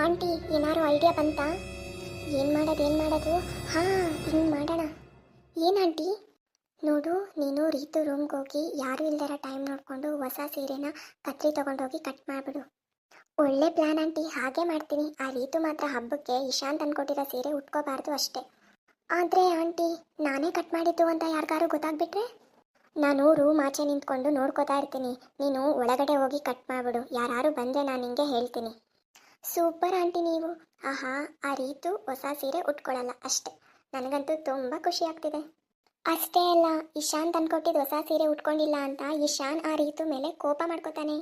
Aunty, ಏನಾರು idea ಬಂತಾ? ಏನು ಮಾಡೋದು ಏನು ಮಾಡೋದು? ಹಾಂ, ಹಿಂಗೆ ಮಾಡೋಣ. ಏನು ಆಂಟಿ? ನೋಡು, ನೀನು ರೀತು ರೂಮ್ಗೆ ಹೋಗಿ ಯಾರು ಇಲ್ದಾರ ಟೈಮ್ ನೋಡಿಕೊಂಡು ಹೊಸ ಸೀರೆನ ಕತ್ರಿ ತೊಗೊಂಡೋಗಿ ಕಟ್ ಮಾಡಿಬಿಡು. ಒಳ್ಳೆ ಪ್ಲ್ಯಾನ್ ಆಂಟಿ, ಹಾಗೆ ಮಾಡ್ತೀನಿ. ಆ ರೀತು ಮಾತ್ರ ಹಬ್ಬಕ್ಕೆ ಇಶಾಂತ್ ಅನ್ಕೊಟ್ಟಿರೋ ಸೀರೆ ಉಟ್ಕೋಬಾರ್ದು ಅಷ್ಟೇ. ಆದರೆ ಆಂಟಿ, ನಾನೇ ಕಟ್ ಮಾಡಿದ್ದು ಅಂತ ಯಾರಿಗಾರು ಗೊತ್ತಾಗ್ಬಿಟ್ರೆ? ನಾನು ರೂಮ್ ಆಚೆ ನಿಂತ್ಕೊಂಡು ನೋಡ್ಕೋತಾ ಇರ್ತೀನಿ. ನೀನು ಒಳಗಡೆ ಹೋಗಿ ಕಟ್ ಮಾಡಿಬಿಡು. ಯಾರು ಬಂದರೆ ನಾನು ನಿಂಗೆ ಹೇಳ್ತೀನಿ. ಸೂಪರ್ ಆಂಟಿ ನೀವು. ಆಹಾ, ಆ ರೀತು ಹೊಸ ಸೀರೆ ಉಟ್ಕೊಳ್ಳಲ್ಲ ಅಷ್ಟೇ. ನನಗಂತೂ ತುಂಬ ಖುಷಿ ಆಗ್ತಿದೆ. ಅಷ್ಟೇ ಅಲ್ಲ ಇಶಾಂತ್ ಅನ್ಕೊಟ್ಟಿದ್ದು ಹೊಸ ಸೀರೆ ಉಟ್ಕೊಂಡಿಲ್ಲ ಅಂತ ಇಶಾನ್ ಆ ರೀತು ಮೇಲೆ ಕೋಪ ಮಾಡ್ಕೋತಾನೆ.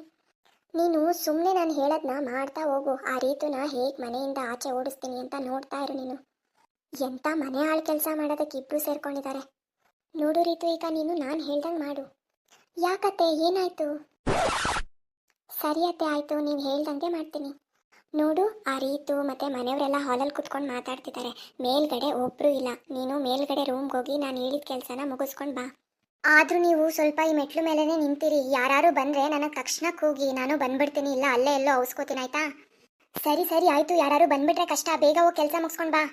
ನೀನು ಸುಮ್ಮನೆ ನಾನು ಹೇಳೋದನ್ನ ಮಾಡ್ತಾ ಹೋಗು, ಆ ರೀತುನ ಹೇಗೆ ಮನೆಯಿಂದ ಆಚೆ ಓಡಿಸ್ತೀನಿ ಅಂತ ನೋಡ್ತಾ ಇರು ನೀನು. ಎಂಥ ಮನೆ ಆಳು ಕೆಲಸ ಮಾಡೋದಕ್ಕೆ ಇಬ್ಬರು ಸೇರ್ಕೊಂಡಿದ್ದಾರೆ ನೋಡು ರೀತು, ಈಗ ನೀನು ನಾನು ಹೇಳ್ದಂಗೆ ಮಾಡು. ಯಾಕತ್ತೆ, ಏನಾಯ್ತು? ಸರಿ ಅತ್ತೆ, ಆಯ್ತು ನೀವು ಹೇಳ್ದಂಗೆ ಮಾಡ್ತೀನಿ. ನೋಡು, ಆ ರೀತು ಮತ್ತೆ ಮನೆಯವರೆಲ್ಲ ಹಾಲಲ್ಲಿ ಕುತ್ಕೊಂಡು ಮಾತಾಡ್ತಿದ್ದಾರೆ. ಮೇಲ್ಗಡೆ ಒಬ್ರು ಇಲ್ಲ. ನೀನು ಮೇಲ್ಗಡೆ ರೂಮ್ಗೆ ಹೋಗಿ ನಾನು ಹೇಳಿದ ಕೆಲಸನ ಮುಗಿಸ್ಕೊಂಡು ಬಾ. ಆದ್ರೂ ನೀವು ಸ್ವಲ್ಪ ಈ ಮೆಟ್ಲು ಮೇಲೇನೆ ನಿಂತಿರಿ. ಯಾರು ಬಂದ್ರೆ ನನಗೆ ತಕ್ಷಣ ಕೂಗಿ, ನಾನು ಬಂದ್ಬಿಡ್ತೀನಿ. ಇಲ್ಲ, ಅಲ್ಲೇ ಎಲ್ಲೋ ಔಸ್ಕೋತೀನಿ ಆಯ್ತಾ? ಸರಿ ಸರಿ, ಆಯ್ತು. ಯಾರು ಬಂದ್ಬಿಟ್ರೆ ಕಷ್ಟ. ಬೇಗ ಹೋಗಿ ಕೆಲಸ ಮುಗಿಸ್ಕೊಂಡು ಬಾ.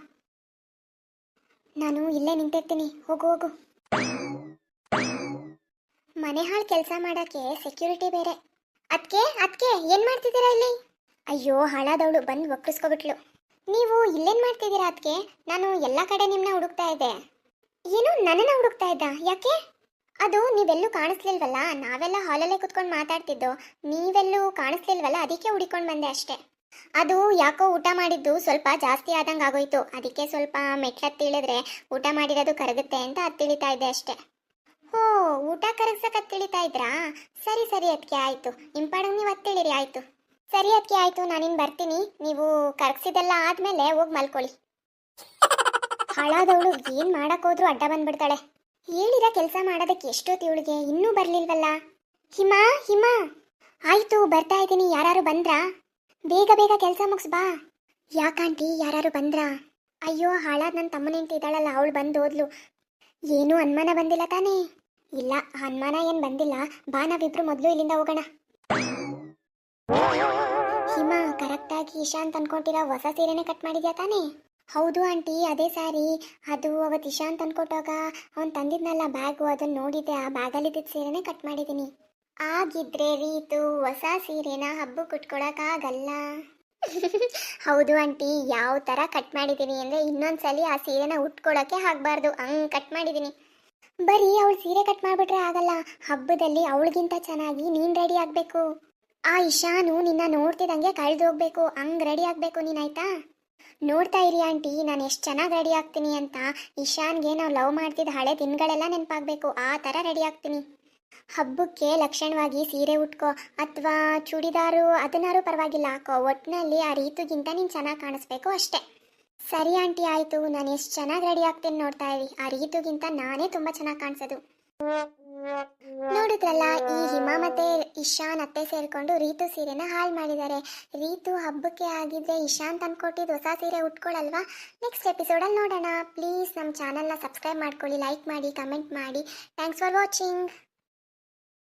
ನಾನು ಇಲ್ಲೇ ನಿಂತಿರ್ತೀನಿ. ಹೋಗು ಹೋಗು. ಮನೆ ಹಾಳು ಕೆಲಸ ಮಾಡೋಕ್ಕೆ ಸೆಕ್ಯೂರಿಟಿ ಬೇರೆ. ಅದಕ್ಕೆ ಅದಕ್ಕೆ ಏನು ಮಾಡ್ತಿದ್ದೀರಾ ಇಲ್ಲಿ? ಅಯ್ಯೋ ಹಾಳಾದವಳು ಬಂದು ಒಪ್ಪಿಸ್ಕೊಬಿಟ್ಲು. ನೀವು ಇಲ್ಲೇನು ಮಾಡ್ತಿದ್ದೀರಾ ಅದಕ್ಕೆ ನಾನು ಎಲ್ಲ ಕಡೆ ನಿಮ್ಮನ್ನ ಹುಡುಕ್ತಾ ಇದ್ದೆ. ಏನು, ನನ್ನನ್ನು ಹುಡುಕ್ತಾ ಇದ್ದ? ಯಾಕೆ? ಅದು ನೀವೆಲ್ಲೂ ಕಾಣಿಸ್ಲಿಲ್ವಲ್ಲ? ನಾವೆಲ್ಲ ಹಾಲಲ್ಲೇ ಕುತ್ಕೊಂಡು ಮಾತಾಡ್ತಿದ್ದೋ. ನೀವೆಲ್ಲೂ ಕಾಣಿಸ್ಲಿಲ್ವಲ್ಲ? ಅದಕ್ಕೆ ಹುಡಿಕೊಂಡು ಬಂದೆ ಅಷ್ಟೇ. ಅದು ಯಾಕೋ ಊಟ ಮಾಡಿದ್ದು ಸ್ವಲ್ಪ ಜಾಸ್ತಿ ಆದಂಗೆ ಆಗೋಯ್ತು. ಅದಕ್ಕೆ ಸ್ವಲ್ಪ ಮೆಟ್ಲತ್ತಿ ತಿಳಿದ್ರೆ ಊಟ ಮಾಡಿರೋದು ಕರಗುತ್ತೆ ಅಂತ ಹತ್ತಿಳಿತಾ ಇದ್ದೆ ಅಷ್ಟೇ. ಹೋ, ಊಟ ಕರಗ್ಸಕ್ಕೆ ತಿಳಿತಾ ಇದ್ರಾ? ಸರಿ ಸರಿ ಅದಕ್ಕೆ ಆಯಿತು. ಇಂಪಾಡಂಗೆ ನೀವು ಹತ್ತಿಳಿರಿ ಆಯಿತು. ಸರಿ ಅದಕ್ಕೆ ಆಯಿತು ನಾನಿನ್ ಬರ್ತೀನಿ. ನೀವು ಕರ್ಗಿಸಿದೆಲ್ಲ ಆದಮೇಲೆ ಹೋಗಿ ಮಲ್ಕೊಳ್ಳಿ. ಹಾಳಾದವಳು ಏನು ಹೋದ್ರು ಅಡ್ಡ ಬಂದ್ಬಿಡ್ತಾಳೆ. ಹೇಳಿರೋ ಕೆಲಸ ಮಾಡೋದಕ್ಕೆ ಎಷ್ಟೊತ್ತು ಇವಳಿಗೆ? ಇನ್ನೂ ಬರ್ಲಿಲ್ವಲ್ಲ? ಹಿಮಾ ಹಿಮಾ! ಆಯ್ತು, ಬರ್ತಾ ಇದ್ದೀನಿ. ಯಾರು ಬಂದ್ರಾ? ಬೇಗ ಬೇಗ ಕೆಲಸ ಮುಗಿಸ್ ಬಾ. ಯಾಕಂಟಿ ಯಾರು ಬಂದ್ರಾ? ಅಯ್ಯೋ, ಹಾಳಾದ ನನ್ನ ತಮ್ಮನ ಇದ್ದಾಳಲ್ಲ, ಅವಳು ಬಂದು ಹೋದ್ಲು. ಏನೂ ಅನುಮಾನ ಬಂದಿಲ್ಲ ತಾನೇ. ಇಲ್ಲ, ಅನುಮಾನ ಏನು ಬಂದಿಲ್ಲ. ಬಾ ನಾವಿಬ್ರು ಮೊದಲು ಇಲ್ಲಿಂದ ಹೋಗೋಣ. ಕರೆಕ್ಟಾಗಿ ಇಶಾಂತ್ ಅನ್ಕೊಂಡಿರೋ ಹೊಸ ಸೀರೆನೆ ಕಟ್ ಮಾಡಿದ್ಯಾ ತಾನೇ? ಹೌದು ಆಂಟಿ, ಅದೇ ಸಾರಿ. ಅದು ಅವತ್ತು ಇಶಾಂತ್ ಅನ್ಕೊಟ್ಟಾಗ ಅವ್ನು ತಂದಿದ್ನಲ್ಲ ಬ್ಯಾಗು ಅದನ್ನ ನೋಡಿದ್ದೆ. ಆ ಬ್ಯಾಗಲ್ಲಿದ್ದ ಸೀರೆನೆ ಕಟ್ ಮಾಡಿದ್ದೀನಿ ಆಗಿದ್ರೆ ರೀತು ಹೊಸ ಸೀರೆನ ಹಬ್ಬಕ್ಕೆ ಉಟ್ಕೊಳಕ್ಕಾಗಲ್ಲ ಹೌದು ಆಂಟಿ, ಯಾವ ಥರ ಕಟ್ ಮಾಡಿದ್ದೀನಿ ಅಂದರೆ ಇನ್ನೊಂದ್ಸಲಿ ಆ ಸೀರೆನ ಉಟ್ಕೊಳಕ್ಕೆ ಆಗಬಾರ್ದು. ಹಂಗೆ ಕಟ್ ಮಾಡಿದ್ದೀನಿ ಬರೀ ಅವಳು ಸೀರೆ ಕಟ್ ಮಾಡಿಬಿಟ್ರೆ ಆಗಲ್ಲ. ಹಬ್ಬದಲ್ಲಿ ಅವಳಿಗಿಂತ ಚೆನ್ನಾಗಿ ನೀನು ರೆಡಿ ಆಗಬೇಕು. ಆ ಇಶಾನು ನಿನ್ನ ನೋಡ್ತಿದ್ದಂಗೆ ಕಳೆದು ಹೋಗ್ಬೇಕು. ಹಂಗೆ ರೆಡಿ ಆಗಬೇಕು ನೀನಾಯ್ತಾ ನೋಡ್ತಾ ಇರಿ ಆಂಟಿ, ನಾನು ಎಷ್ಟು ಚೆನ್ನಾಗಿ ರೆಡಿ ಆಗ್ತೀನಿ ಅಂತ. ಇಶಾನ್ಗೆ ನಾವು ಲವ್ ಮಾಡ್ತಿದ್ದ ಹಳೆ ದಿನಗಳೆಲ್ಲ ನೆನಪಾಗಬೇಕು. ಆ ಥರ ರೆಡಿ ಆಗ್ತೀನಿ. ಹಬ್ಬಕ್ಕೆ ಲಕ್ಷಣವಾಗಿ ಸೀರೆ ಉಟ್ಕೋ. ಅಥವಾ ಚೂಡಿದಾರು, ಅದನ್ನಾರು ಪರವಾಗಿಲ್ಲ. ಹಾಕೋ. ಒಟ್ಟಿನಲ್ಲಿ ಆ ರೀತಿಗಿಂತ ನೀನು ಚೆನ್ನಾಗಿ ಕಾಣಿಸ್ಬೇಕು ಅಷ್ಟೇ. ಸರಿ ಆಂಟಿ, ಆಯಿತು. ನಾನು ಎಷ್ಟು ಚೆನ್ನಾಗಿ ರೆಡಿ ಆಗ್ತೀನಿ ನೋಡ್ತಾ ಇರಿ. ಆ ರೀತಿಗಿಂತ ನಾನೇ ತುಂಬ ಚೆನ್ನಾಗಿ ಕಾಣಿಸೋದು. ನೋಡಿದ್ರಲ್ಲ, ಈ ಹಿಮ ಮತ್ತೆ ಇಶಾನ್ ಅತ್ತೆ ಸೇರ್ಕೊಂಡು ರೀತು ಸೀರೆನ ಹಾಳು ಮಾಡಿದ್ದಾರೆ. ರೀತು ಹಬ್ಬಕ್ಕೆ ಆಗಿದ್ರೆ ಇಶಾನ್ ತಂದು ಕೊಟ್ಟಿದ್ದು ಹೊಸ ಸೀರೆ ಉಟ್ಕೊಳ್ಳಲ್ವಾ ನೆಕ್ಸ್ಟ್ ಎಪಿಸೋಡಲ್ಲಿ ನೋಡೋಣ. ಪ್ಲೀಸ್ ನಮ್ಮ ಚಾನಲ್ನ ಸಬ್ಸ್ಕ್ರೈಬ್ ಮಾಡ್ಕೊಳ್ಳಿ ಲೈಕ್ ಮಾಡಿ ಕಮೆಂಟ್ ಮಾಡಿ. Thanks for watching